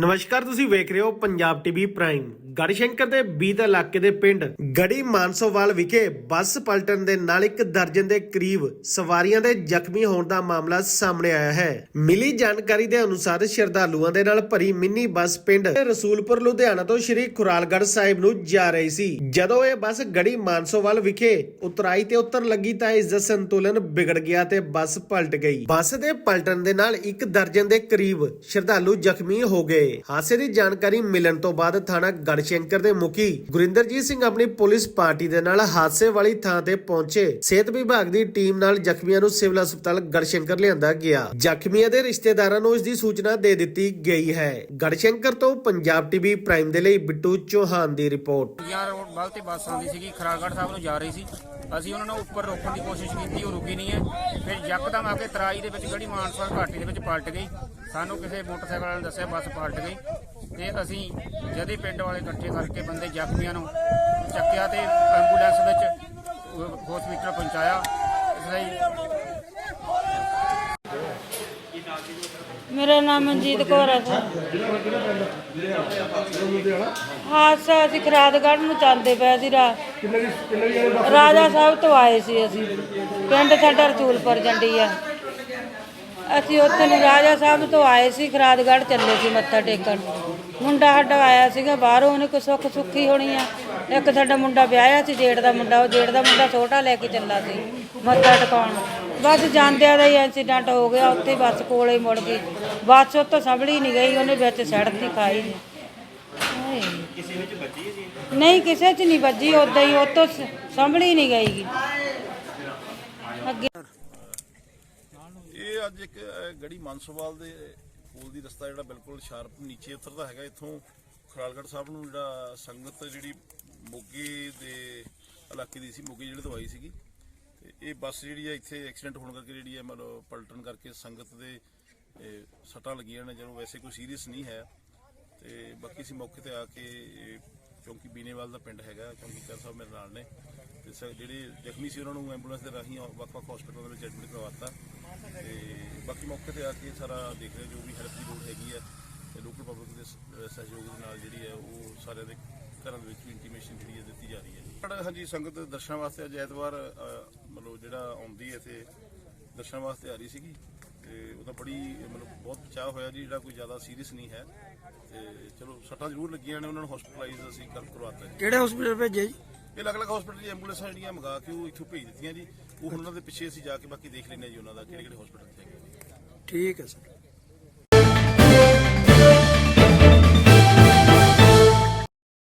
ਨਮਸਕਾਰ, ਤੁਸੀਂ ਵੇਖ ਰਹੇ ਹੋ ਪੰਜਾਬ ਟੀਵੀ ਪ੍ਰਾਈਮ। ਗੜਸ਼ੰਕਰ ਦੇ ਬੀਤ ਇਲਾਕੇ ਦੇ ਪਿੰਡ ਗੜੀ ਮਾਨਸੋਵਾਲ ਵਿਖੇ ਬੱਸ ਪਲਟਣ ਦੇ ਨਾਲ ਇੱਕ ਦਰਜਨ ਦੇ ਕਰੀਬ ਸਵਾਰੀਆਂ ਦੇ ਜ਼ਖਮੀ ਹੋਣ ਦਾ ਮਾਮਲਾ ਸਾਹਮਣੇ ਆਇਆ ਹੈ। ਮਿਲੀ ਜਾਣਕਾਰੀ ਦੇ ਅਨੁਸਾਰ ਸ਼ਰਧਾਲੂਆਂ ਦੇ ਨਾਲ ਭਰੀ ਮਿੰਨੀ ਬੱਸ ਪਿੰਡ ਰਸੂਲਪੁਰ, ਲੁਧਿਆਣਾ ਤੋਂ ਸ਼੍ਰੀ ਖੁਰਾਲਗੜ੍ਹ ਸਾਹਿਬ ਨੂੰ ਜਾ ਰਹੀ ਸੀ। ਜਦੋਂ ਇਹ ਬੱਸ ਗੜੀ ਮਾਨਸੋਵਾਲ ਵਿਖੇ ਉਤਰਾਈ ਤੇ ਉਤਰ ਲੱਗੀ ਤਾਂ ਇਸ ਦਾ ਸੰਤੁਲਨ ਵਿਗੜ ਗਿਆ ਤੇ ਬੱਸ ਪਲਟ ਗਈ। ਬੱਸ ਦੇ ਪਲਟਣ ਦੇ ਨਾਲ ਇੱਕ ਦਰਜਨ ਦੇ ਕਰੀਬ ਸ਼ਰਧਾਲੂ ਜ਼ਖਮੀ ਹੋ ਗਏ। ਹਾਦਸੇ ਦੀ ਜਾਣਕਾਰੀ ਮਿਲਣ ਤੋਂ ਬਾਅਦ ਥਾਣਾ ਗੜਸ਼ੰਕਰ ਦੇ ਮੁਖੀ ਗੁਰਿੰਦਰਜੀਤ ਸਿੰਘ ਆਪਣੀ ਪੁਲਿਸ ਪਾਰਟੀ ਦੇ ਨਾਲ ਹਾਦਸੇ ਵਾਲੀ ਥਾਂ ਤੇ ਪਹੁੰਚੇ। ਸਿਹਤ ਵਿਭਾਗ ਦੀ ਟੀਮ ਨਾਲ ਜ਼ਖਮੀਆਂ ਨੂੰ ਸਿਵਲ ਹਸਪਤਾਲ ਗੜਸ਼ੰਕਰ ਲਿਆਂਦਾ ਗਿਆ। ਜ਼ਖਮੀਆਂ ਦੇ ਰਿਸ਼ਤੇਦਾਰਾਂ ਨੂੰ ਇਸ ਦੀ ਸੂਚਨਾ ਦੇ ਦਿੱਤੀ ਗਈ ਹੈ। ਗੜਸ਼ੰਕਰ ਤੋਂ ਪੰਜਾਬ ਟੀਵੀ ਪ੍ਰਾਈਮ ਦੇ ਲਈ ਬਿੱਟੂ ਚੌਹਾਨ ਦੀ ਰਿਪੋਰਟ। ਯਾਰ ਰੋਡ ਵੱਲ ਬੱਸ ਆਉਂਦੀ ਸੀਗੀ ਖਰਾਗੜ੍ਹ ਸਾਹਿਬ ਨੂੰ ਜਾ ਰਹੀ ਸੀ। ਅਸੀਂ ਉਹਨਾਂ ਨੂੰ ਉੱਪਰ ਰੋਕਣ ਦੀ ਕੋਸ਼ਿਸ਼ ਕੀਤੀ, ਉਹ ਰੁਕੀ ਨਹੀਂ ਹੈ। ਯਕਦਮ ਆ ਕੇ ਤਰਾਈ ਦੇ ਵਿੱਚ ਜਿਹੜੀ ਮਾਨਸਾ ਘਾਟੀ ਦੇ ਵਿੱਚ ਪਲਟ ਗਈ। ਸਾਨੂੰ ਕਿਸੇ ਮੋਟਰਸਾਈਕਲ ਵਾਲੇ ਨੇ ਦੱਸਿਆ ਬੱਸ ਪਲਟ ਗਈ। ਤੇ ਅਸੀਂ ਜਦੇ ਪਿੰਡ ਵਾਲੇ ਇਕੱਠੇ ਕਰਕੇ ਬੰਦੇ ਜ਼ਖਮੀਆਂ ਨੂੰ ਚੱਕਿਆ ਤੇ ਐਂਬੂਲੈਂਸ ਵਿੱਚ ਹਸਪੀਟਲ ਪਹੁੰਚਾਇਆ। ਇਸ ਲਈ ਮੇਰਾ ਨਾਮ ਮਨਜੀਤ ਕੌਰ ਹੈ ਸਰ ਹਾਦਸਾ ਅਸੀਂ ਖਰਾਦਗੜ੍ਹ ਨੂੰ ਜਾਂਦੇ ਪਏ ਸੀ, ਰਾ ਰਾਜਾ ਸਾਹਿਬ ਤੋਂ ਆਏ ਸੀ ਅਸੀਂ। ਪਿੰਡ ਸਾਡਾ ਰਚੂਲਪੁਰ ਜੰਡੀ ਆ ਅਸੀਂ ਉੱਥੇ ਨੂੰ ਰਾਜਾ ਸਾਹਿਬ ਤੋਂ ਆਏ ਸੀ, ਖਰਾਦਗੜ੍ਹ ਚੱਲੇ ਸੀ ਮੱਥਾ ਟੇਕਣ। ਮੁੰਡਾ ਸਾਡਾ ਆਇਆ ਸੀਗਾ ਬਾਹਰੋਂ, ਉਹਨੇ ਕੋਈ ਸੁੱਖ ਸੁੱਖੀ ਹੋਣੀ ਆ। ਇੱਕ ਸਾਡਾ ਮੁੰਡਾ ਵਿਆਹਿਆ ਸੀ, ਜੇਠ ਦਾ ਮੁੰਡਾ, ਉਹ ਜੇਠ ਦਾ ਮੁੰਡਾ ਛੋਟਾ ਲੈ ਕੇ ਚੱਲਾ ਸੀ, ਮੱਥਾ ਟਿਕਾਉਣ। ਬਸ ਜਾਂਦਿਆਂ ਦਾ ਹੀ ਐਕਸੀਡੈਂਟ ਹੋ ਗਿਆ ਉੱਥੇ ਹੀ ਬੱਸ ਕੋਲੇ ਮੁੜ ਗਈ ਬੱਸ ਉੱਤੋਂ ਸੰਭਲੀ ਨਹੀਂ ਗਈ ਉਹਨੇ ਵਿੱਚ ਸੜਕ ਹੀ ਖਾਈ ਹਾਏ। ਨਹੀਂ ਕਿਸੇ 'ਚ ਨਹੀਂ ਵੱਜੀ ਉਦਾਂ ਹੀ ਉੱਤੋਂ ਸ- ਸੰਭਲੀ ਨਹੀਂ ਗਈ ਗੀ। ਅੱਗੇ ਇਹ ਅੱਜ ਇੱਕ ਅਹ, ਗੜੀ ਮਾਨਸੋਵਾਲ ਦੇ ਕੋਲ ਦੀ ਰਸਤਾ ਜਿਹੜਾ ਬਿਲਕੁਲ ਸ਼ਾਰਪ ਨੀਚੇ ਉਤਰਦਾ ਹੈਗਾ ਇੱਥੋਂ ਖਰਾਲਗੜ੍ਹ ਸਾਹਿਬ ਨੂੰ ਜਿਹੜਾ ਸੰਗਤ ਜਿਹੜੀ ਮੋਗੇ ਦੇ ਇਲਾਕੇ ਦੀ ਸੀ ਮੋਗੇ ਜਿਹੜੇ ਤੋਂ ਆਈ ਸੀਗੀ ਇਹ ਬੱਸ ਜਿਹੜੀ ਹੈ ਇੱਥੇ ਐਕਸੀਡੈਂਟ ਹੋਣ ਕਰਕੇ ਜਿਹੜੀ ਹੈ ਮਤਲਬ ਪਲਟਣ ਕਰਕੇ ਸੰਗਤ ਦੇ ਸੱਟਾਂ ਲੱਗੀਆਂ ਨੇ, ਜਦੋਂ ਵੈਸੇ ਕੋਈ ਸੀਰੀਅਸ ਨਹੀਂ ਹੈ। ਤੇ ਬਾਕੀ ਅਸੀਂ ਮੌਕੇ ਤੇ ਆ ਕੇ ਕਿਉਂਕਿ ਬੀਨੇਵਾਲ ਦਾ ਪਿੰਡ ਹੈਗਾ ਕਿਉਂਕਿ ਕਰ ਸਾਹਿਬ ਮੇਰੇ ਨਾਲ ਨੇ। ਤੇ ਸ- ਜਿਹੜੇ ਜ਼ਖਮੀ ਸੀ, ਉਹਨਾਂ ਨੂੰ ਐਂਬੂਲੈਂਸ ਦੇ ਰਾਹੀਂ ਵੱਖ-ਵੱਖ ਹਸਪਤਾਲਾਂ ਦੇ ਵਿੱਚ ਐਡਮਿਟ ਕਰਵਾਤਾ। ਤੇ ਬਾਕੀ ਮੌਕੇ ਤੇ ਆ ਕੇ ਸਾਰਾ ਦੇਖ ਰਹੇ ਜੋ ਵੀ ਹੈਲਪ ਦੀ ਲੋੜ ਹੈਗੀ ਹੈ ਤੇ ਲੋਕਲ ਪਬਲਿਕ ਦੇ ਸਹਿਯੋਗ ਦੇ ਨਾਲ ਜਿਹੜੀ ਹੈ ਉਹ ਸਾਰਿਆਂ ਦੇ ਘਰਾਂ ਦੇ ਵਿੱਚ ਵੀ ਇੰਟੀਮੇਸ਼ਨ ਜਿਹੜੀ ਹੈ ਦਿੱਤੀ ਜਾ ਰਹੀ ਹੈ ਹਾਂਜੀ ਸੰਗਤ ਦਰਸ਼ਨਾਂ ਵਾਸਤੇ ਅੱਜ ਐਤਵਾਰ ਮਤਲਬ ਜਿਹੜਾ ਆਉਂਦੀ ਹੈ ਤੇ ਦਰਸ਼ਨਾਂ ਵਾਸਤੇ ਆ ਰਹੀ ਸੀਗੀ। ਤੇ ਉਹਦਾ ਬੜੀ ਮਤਲਬ ਬਹੁਤ ਬਚਾਅ ਹੋਇਆ ਜੀ ਜਿਹੜਾ ਕੋਈ ਜ਼ਿਆਦਾ ਸੀਰੀਅਸ ਨਹੀਂ ਹੈ। ਤੇ ਚਲੋ ਸੱਟਾਂ ਜ਼ਰੂਰ ਲੱਗੀਆਂ ਨੇ ਉਹਨਾਂ ਨੂੰ ਹਸਪੀਟਲਾਈਜ਼ ਅਸੀਂ ਕਰ ਕਰਵਾਤਾ ਜੀ। ਕਿਹੜੇ ਹਸਪੀਟਲ ਭੇਜਿਆ ਜੀ? ਇਹ ਅਲੱਗ-ਅਲੱਗ ਹਸਪੀਟਲ ਦੀ ਐਂਬੂਲੈਂਸਾਂ ਜਿਹੜੀਆਂ ਮੰਗਾ ਕੇ ਉਹ ਇੱਥੋਂ ਭੇਜ ਦਿੱਤੀਆਂ ਜੀ। ਉਹ ਉਹਨਾਂ ਦੇ ਪਿੱਛੇ ਅਸੀਂ ਜਾ ਕੇ ਬਾਕੀ ਦੇਖ ਲੈਂਦੇ ਜੀ ਉਹਨਾਂ ਦਾ ਕਿਹੜੇ ਕਿਹੜੇ ਹਸਪੀਟਲ ਤੇ। ਠੀਕ ਹੈ ਸਰ।